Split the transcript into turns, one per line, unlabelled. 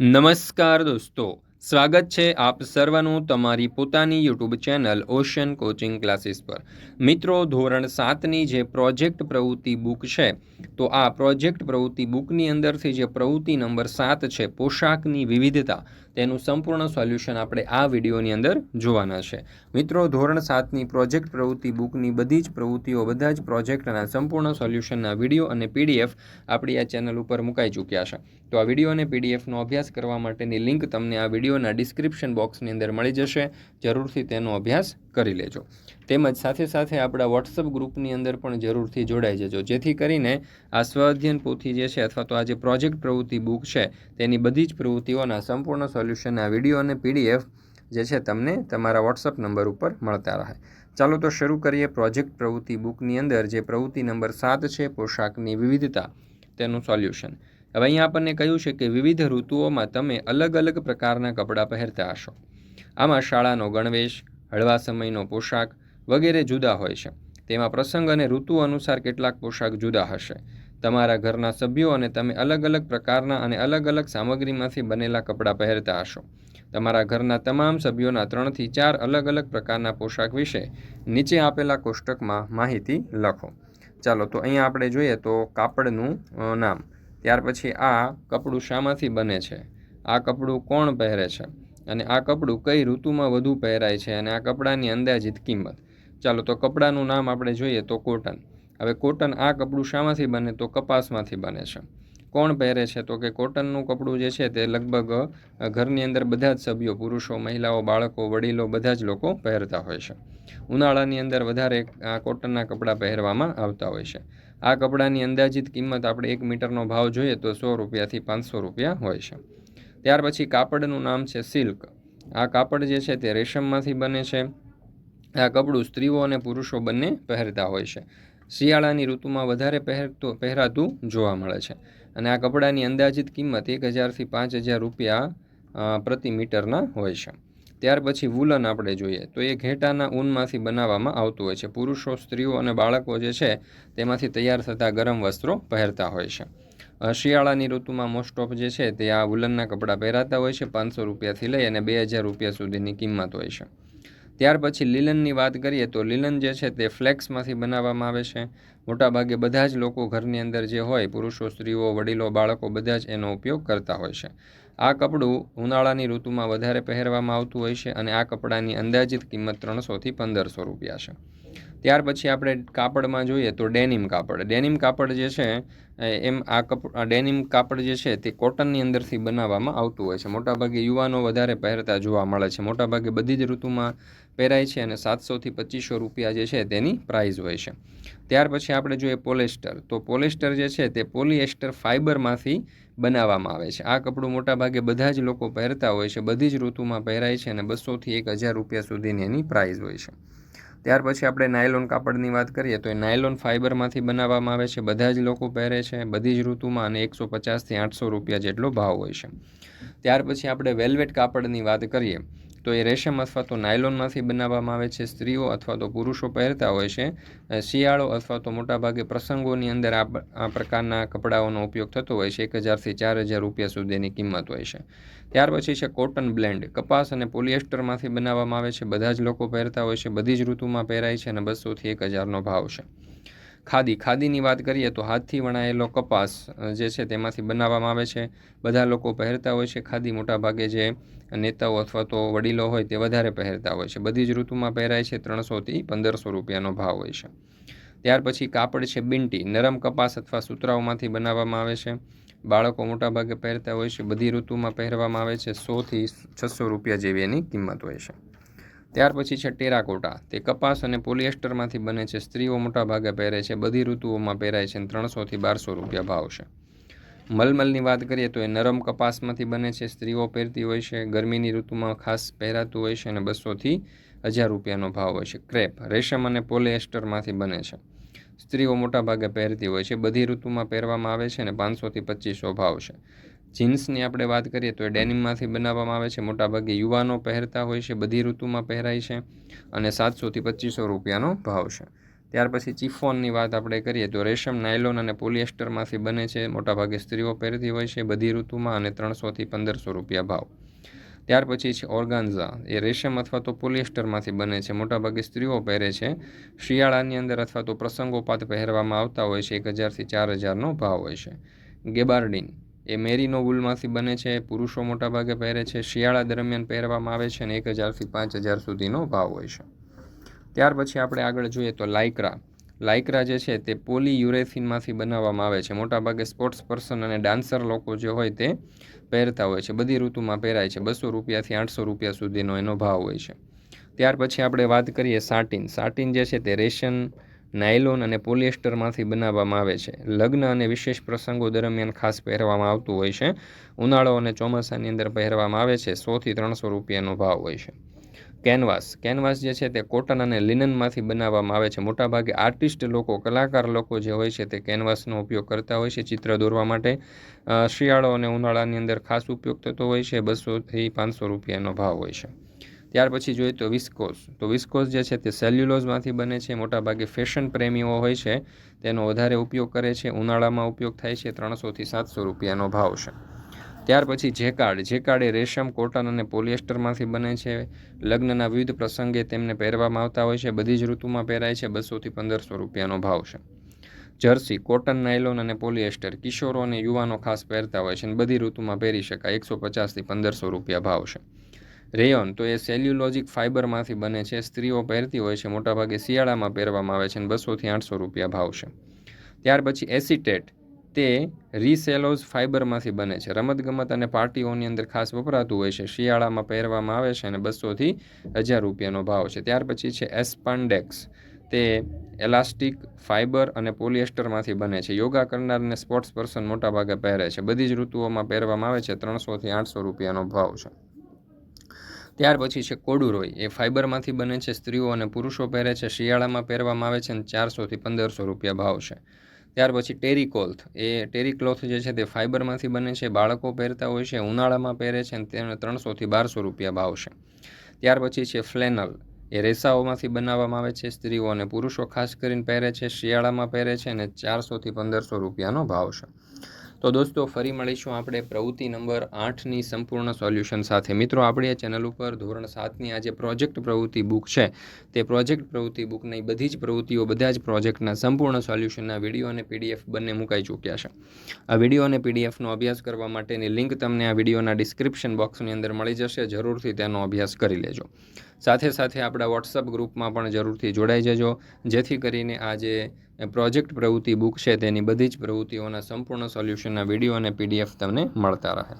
નમસ્કાર દોસ્તો સ્વાગત છે આપ સર્વનું તમારી પોતાની YouTube channel ocean coaching classes પર. મિત્રો, ધોરણ સાતની જે પ્રોજેક્ટ પ્રવૃત્તિ બુક છે, તો આ પ્રોજેક્ટ પ્રવૃત્તિ બુકની અંદરથી જે પ્રવૃત્તિ નંબર સાત છે, પોશાકની વિવિધતા, તેનું સંપૂર્ણ સોલ્યુશન આપણે આ વિડીયોની અંદર જોવાના છે. મિત્રો, ધોરણ સાતની પ્રોજેક્ટ પ્રવૃત્તિ બુકની બધી જ પ્રવૃત્તિઓ, બધા જ પ્રોજેક્ટના સંપૂર્ણ સોલ્યુશનના વીડિયો અને પીડીએફ આપણી આ ચેનલ ઉપર મુકાઈ ચૂક્યા છે. તો આ વીડિયો અને પીડીએફનો અભ્યાસ કરવા માટેની લિંક તમને આ વિડીયોના ડિસ્ક્રિપ્શન બોક્સની અંદર મળી જશે. જરૂરથી તેનો અભ્યાસ કરી લેજો. તેમજ સાથે સાથે આપણા વોટ્સઅપ ગ્રુપની અંદર પણ જરૂરથી જોડાઈ જજો. જેથી કરીને આ સ્વઅધ્યયન પોથી જે છે અથવા તો આ જે પ્રોજેક્ટ પ્રવૃત્તિ બુક છે, તેની બધી જ પ્રવૃત્તિઓના સંપૂર્ણ સોલ્યુશનના વીડિયો અને પીડીએફ જે છે તમને તમારા વોટ્સઅપ નંબર ઉપર મળતા રહે. ચાલો તો શરૂ કરીએ પ્રોજેક્ટ પ્રવૃત્તિ બુકની અંદર. જે પ્રવૃત્તિ નંબર સાત છે, પોશાકની વિવિધતા, તેનું સોલ્યુશન. હવે અહીંયા આપણને કહ્યું છે કે વિવિધ ઋતુઓમાં તમે અલગ અલગ પ્રકારના કપડાં પહેરતા હશો. આમાં શાળાનો ગણવેશ, હળવા સમયનો પોશાક વગેરે જુદા હોય છે. તેમાં પ્રસંગ અને ઋતુ અનુસાર કેટલાક પોશાક જુદા હશે. તમારા ઘરના સભ્યો અને તમે અલગ અલગ પ્રકારના અને અલગ અલગ સામગ્રીમાંથી બનેલા કપડાં પહેરતા હશો. તમારા ઘરના તમામ સભ્યોના ત્રણથી ચાર અલગ અલગ પ્રકારના પોશાક વિશે નીચે આપેલા કોષ્ટકમાં માહિતી લખો. ચાલો, તો અહીંયા આપણે જોઈએ તો કાપડનું નામ. ત્યાર પછી આ કપડું શામાંથી બને છે. આ કપડું કોણ પહેરે છે? અને આ કપડું કઈ ઋતુમાં વધુ પહેરાય છે અને આ કપડાની અંદાજિત કિંમત? ચાલો, તો કપડાનું નામ આપણે જોઈએ તો કોટન. હવે કોટન આ કપડું શામાંથી બને તો કપાસમાંથી બને છે. કોણ પહેરે છે? તો કે કોટનનું કપડું જે છે તે લગભગ ઘરની અંદર બધા જ સભ્યો, પુરુષો, મહિલાઓ, બાળકો, વડીલો બધા જ લોકો પહેરતા હોય છે. ઉનાળાની અંદર વધારે આ કોટનના કપડાં પહેરવામાં આવતા હોય છે. આ કપડાની અંદાજિત કિંમત આપણે એક મીટરનો ભાવ જોઈએ તો સો રૂપિયાથી પાંચસો રૂપિયા હોય છે. ત્યાર પછી કાપડનું નામ છે સિલ્ક. આ કાપડ જે છે તે રેશમમાંથી બને છે. આ કપડું સ્ત્રીઓ અને પુરુષો બંને પહેરતા હોય છે. શિયાળાની ઋતુમાં વધારે પહેરતું, પહેરાતું જોવા મળે છે. અને આ કપડાની અંદાજિત કિંમત એક હજારથી પાંચ હજાર રૂપિયા પ્રતિ મીટરના હોય છે. ત્યાર પછી વુલન આપણે જોઈએ તો એ ઘેટાના ઊનમાંથી બનાવવામાં આવતું હોય છે. પુરુષો, સ્ત્રીઓ અને બાળકો જે છે તેમાંથી તૈયાર થતા ગરમ વસ્ત્રો પહેરતા હોય છે. શિયાળાની ઋતુમાં મોસ્ટ ઓફ જે છે તે આ વુલનના કપડાં પહેરાતા હોય છે. પાંચસો રૂપિયાથી લઈ અને બે હજાર રૂપિયા સુધીની કિંમત હોય છે. ત્યાર પછી લીલનની વાત કરીએ તો લીલન જે છે તે ફ્લેક્સમાંથી બનાવવામાં આવે છે. મોટાભાગે બધા જ લોકો ઘરની અંદર જે હોય, પુરુષો, સ્ત્રીઓ, વડીલો, બાળકો બધા જ એનો ઉપયોગ કરતા હોય છે. આ કપડું ઉનાળાની ઋતુમાં વધારે પહેરવામાં આવતું હોય છે અને આ કપડાની અંદાજિત કિંમત ત્રણસોથી પંદરસો રૂપિયા છે. ત્યાર પછી આપણે કાપડમાં જોઈએ તો ડેનિમ કાપડ. ડેનિમ કાપડ જે છે એમ આ કપડ ડેનિમ કાપડ જે છે તે કોટનની અંદરથી બનાવવામાં આવતું હોય છે. મોટાભાગે યુવાનો વધારે પહેરતા જોવા મળે છે. મોટાભાગે બધી જ ઋતુમાં પહેરાય છે અને સાતસોથી પચીસો રૂપિયા જે છે તેની પ્રાઇઝ હોય છે. ત્યાર પછી આપણે જોઈએ પોલેસ્ટર તો પોલેસ્ટર જે છે તે પોલિએસ્ટર ફાઇબરમાંથી બનાવવામાં આવે છે. આ કપડું મોટાભાગે બધા જ લોકો પહેરતા હોય છે. બધી જ ઋતુમાં પહેરાય છે અને બસોથી એક હજાર રૂપિયા સુધીની એની પ્રાઇઝ હોય છે. ત્યાર પછી આપણે નાયલોન કાપડની વાત કરીએ તો એ નાયલોન ફાઇબરમાંથી બનાવવામાં આવે છે. બધા જ લોકો પહેરે છે. બધી જ ઋતુમાં અને એકસો પચાસથી આઠસો રૂપિયા જેટલો ભાવ હોય છે. ત્યાર પછી આપણે વેલ્વેટ કાપડની વાત કરીએ તો એ રેશમ અથવા તો નાયલોનમાંથી બનાવવામાં આવે છે, સ્ત્રીઓ અથવા તો પુરુષો પહેરતા હોય છે. શિયાળો અથવા તો મોટાભાગે પ્રસંગોની અંદર આ આ પ્રકારના કપડાઓનો ઉપયોગ થતો હોય છે. એક હજારથી ચાર હજાર રૂપિયા સુધીની કિંમત હોય છે. ત્યાર પછી છે કોટન બ્લેન્ડ. કપાસ અને પોલિએસ્ટરમાંથી બનાવવામાં આવે છે. બધા જ લોકો પહેરતા હોય છે. બધી જ ઋતુમાં પહેરાય છે અને બસોથી એક હજારનો ભાવ છે. ખાદી, ખાદીની વાત કરીએ તો હાથથી વણાયેલો કપાસ જે છે તેમાંથી બનાવવામાં આવે છે. બધા લોકો પહેરતા હોય છે ખાદી, મોટાભાગે જે નેતાઓ અથવા તો વડીલો હોય તે વધારે પહેરતા હોય છે. બધી જ ઋતુમાં પહેરાય છે ત્રણસોથી પંદરસો રૂપિયાનો ભાવ હોય છે. ત્યાર પછી કાપડ છે બિંટી નરમ કપાસ અથવા સૂતરાઓમાંથી બનાવવામાં આવે છે. બાળકો મોટાભાગે પહેરતા હોય છે, બધી ઋતુમાં પહેરવામાં આવે છે સોથી છસો રૂપિયા જેવી એની કિંમત હોય છે. ત્યાર પછી છે ટેરાકોટા. તે કપાસ અને પોલિએસ્ટરમાંથી બને છે સ્ત્રીઓ મોટાભાગે પહેરે છે. બધી ઋતુઓમાં પહેરાય છે ત્રણસોથી બારસો રૂપિયા ભાવ છે. મલમલની વાત કરીએ તો એ નરમ કપાસમાંથી બને છે. સ્ત્રીઓ પહેરતી હોય છે. ગરમીની ઋતુમાં ખાસ પહેરાતું હોય છે અને બસોથી હજાર રૂપિયાનો ભાવ હોય છે. ક્રેપ, રેશમ અને પોલિએસ્ટરમાંથી બને છે. સ્ત્રીઓ મોટાભાગે પહેરતી હોય છે. બધી ઋતુમાં પહેરવામાં આવે છે અને પાંચસોથી પચીસો ભાવ છે. જીન્સની આપણે વાત કરીએ તો એ ડેનિમમાંથી બનાવવામાં આવે છે. મોટાભાગે યુવાનો પહેરતા હોય છે, બધી ઋતુમાં પહેરાય છે અને સાતસોથી પચીસો રૂપિયાનો ભાવ છે. ત્યાર પછી ચિફોનની વાત આપણે કરીએ તો રેશમ નાયલોન અને પોલિએસ્ટરમાંથી બને છે. મોટાભાગે સ્ત્રીઓ પહેરતી હોય છે બધી ઋતુમાં અને ત્રણસોથી પંદરસો રૂપિયા ભાવ. ત્યાર પછી છે ઓર્ગાન્ઝા. એ રેશમ અથવા તો પોલિએસ્ટરમાંથી બને છે. મોટાભાગે સ્ત્રીઓ પહેરે છે. શિયાળાની અંદર અથવા તો પ્રસંગોપાત પહેરવામાં આવતા હોય છે. એક હજારથી ચાર હજારનો ભાવ હોય છે. ગેબાર્ડિન. એ મેરીનો વૂલમાંથી બને છે, પુરુષો મોટાભાગે પહેરે છે, શિયાળા દરમિયાન પહેરવામાં આવે છે અને એક હજારથી પાંચ હજાર સુધીનો ભાવ હોય છે. ત્યાર પછી આપણે આગળ જોઈએ તો લાઇક્રા. લાઇક્રા જે છે તે પોલી યુરેથિનમાંથી બનાવવામાં આવે છે. મોટાભાગે સ્પોર્ટ્સ પર્સન અને ડાન્સર લોકો જે હોય તે પહેરતા હોય છે. બધી ઋતુમાં પહેરાય છે. બસો રૂપિયાથી આઠસો રૂપિયા સુધીનો એનો ભાવ હોય છે. ત્યાર પછી આપણે વાત કરીએ સાટિન. સાટિન જે છે તે રેશન નાયલોન અને પોલિએસ્ટરમાંથી બનાવવામાં આવે છે. લગ્ન અને વિશેષ પ્રસંગો દરમિયાન ખાસ પહેરવામાં આવતું હોય છે. ઉનાળો અને ચોમાસાની અંદર પહેરવામાં આવે છે. સોથી ત્રણસો રૂપિયાનો ભાવ હોય છે. કેનવાસ. કેનવાસ જે છે તે કોટન અને લિનનમાંથી બનાવવામાં આવે છે. મોટાભાગે આર્ટિસ્ટ લોકો, કલાકાર લોકો જે હોય છે તે કેનવાસનો ઉપયોગ કરતા હોય છે, ચિત્ર દોરવા માટે. શિયાળો અને ઉનાળાની અંદર ખાસ ઉપયોગ થતો હોય છે. બસોથી પાંચસો રૂપિયાનો ભાવ હોય છે. ત્યાર પછી જોઈએ તો વિસ્કોસ તો વિસ્કોસ જે છે તે સેલ્યુલોઝમાંથી બને છે. મોટાભાગે ફેશન પ્રેમીઓ હોય છે. તેનો વધારે ઉપયોગ કરે છે. ઉનાળામાં ઉપયોગ થાય છે. ત્રણસોથી સાતસો રૂપિયાનો ભાવ છે. ત્યાર પછી જેકાર્ડ જેકાર્ડ એ રેશમ, કોટન અને પોલિએસ્ટરમાંથી બને છે. લગ્નના વિવિધ પ્રસંગે તેમને પહેરવામાં આવતા હોય છે. બધી જ ઋતુમાં પહેરાય છે. બસોથી પંદરસો રૂપિયાનો ભાવ છે. જર્સી, કોટન, નાયલોન અને પોલિએસ્ટર કિશોરો અને યુવાનો ખાસ પહેરતા હોય છે અને બધી ઋતુમાં પહેરી શકાય. એકસો પચાસથી પંદરસો રૂપિયા ભાવ છે. રેયોન, તો એ સેલ્યુલોજિક ફાઇબરમાંથી બને છે. સ્ત્રીઓ પહેરતી હોય છે, મોટાભાગે શિયાળામાં પહેરવામાં આવે છે અને બસોથી આઠસો રૂપિયા ભાવ છે. ત્યાર પછી એસિટેટ, તે રીસેલોઝ ફાઇબરમાંથી બને છે. રમતગમત અને પાર્ટીઓની અંદર ખાસ વપરાતું હોય છે. શિયાળામાં પહેરવામાં આવે છે અને બસોથી હજાર રૂપિયાનો ભાવ છે. ત્યાર પછી છે એસ્પાન્ડેક્સ, તે એલાસ્ટિક ફાઇબર અને પોલિએસ્ટરમાંથી બને છે. યોગા કરનાર અને સ્પોર્ટ્સ પર્સન મોટાભાગે પહેરે છે. બધી જ ઋતુઓમાં પહેરવામાં આવે છે, ત્રણસોથી આઠસો રૂપિયાનો ભાવ છે. ત્યાર પછી છે કોડુરોય એ ફાઇબરમાંથી બને છે સ્ત્રીઓ અને પુરુષો પહેરે છે. શિયાળામાં પહેરવામાં આવે છે અને ચારસોથી પંદરસો રૂપિયા ભાવ છે. ત્યાર પછી ટેરીકોલ્થ. એ ટેરીક્લોથ જે છે તે ફાઇબરમાંથી બને છે. બાળકો પહેરતા હોય છે, ઉનાળામાં પહેરે છે અને તેને ત્રણસોથી બારસો રૂપિયા ભાવ છે. ત્યાર પછી છે ફ્લેનલ. એ રેસાઓમાંથી બનાવવામાં આવે છે. સ્ત્રીઓ અને પુરુષો ખાસ કરીને પહેરે છે. શિયાળામાં પહેરે છે અને ચારસોથી પંદરસો રૂપિયાનો ભાવ છે. તો દોસ્તો, ફરી મળીશું આપણે પ્રવૃત્તિ નંબર આઠની સંપૂર્ણ સોલ્યુશન સાથે. મિત્રો, આપણી આ ચેનલ ઉપર ધોરણ સાતની આ જે પ્રોજેક્ટ પ્રવૃત્તિ બુક છે, તે પ્રોજેક્ટ પ્રવૃત્તિ બુકની બધી જ પ્રવૃત્તિઓ, બધા જ પ્રોજેક્ટના સંપૂર્ણ સોલ્યુશનના વીડિયો અને પીડીએફ બંને મુકાઈ ચૂક્યા છે. આ વીડિયો અને પીડીએફનો અભ્યાસ કરવા માટેની લિંક તમને આ વિડીયોના ડિસ્ક્રિપ્શન બોક્સની અંદર મળી જશે. જરૂરથી તેનો અભ્યાસ કરી લેજો. સાથે સાથે આપણા વોટ્સઅપ ગ્રુપમાં પણ જરૂરથી જોડાઈ જજો. જેથી કરીને આ જે પ્રોજેક્ટ પ્રવૃત્તિ બુક છે તેની બધી જ પ્રવૃત્તિઓના સંપૂર્ણ સોલ્યુશનના વીડિયો અને પીડીએફ તમને મળતા રહે.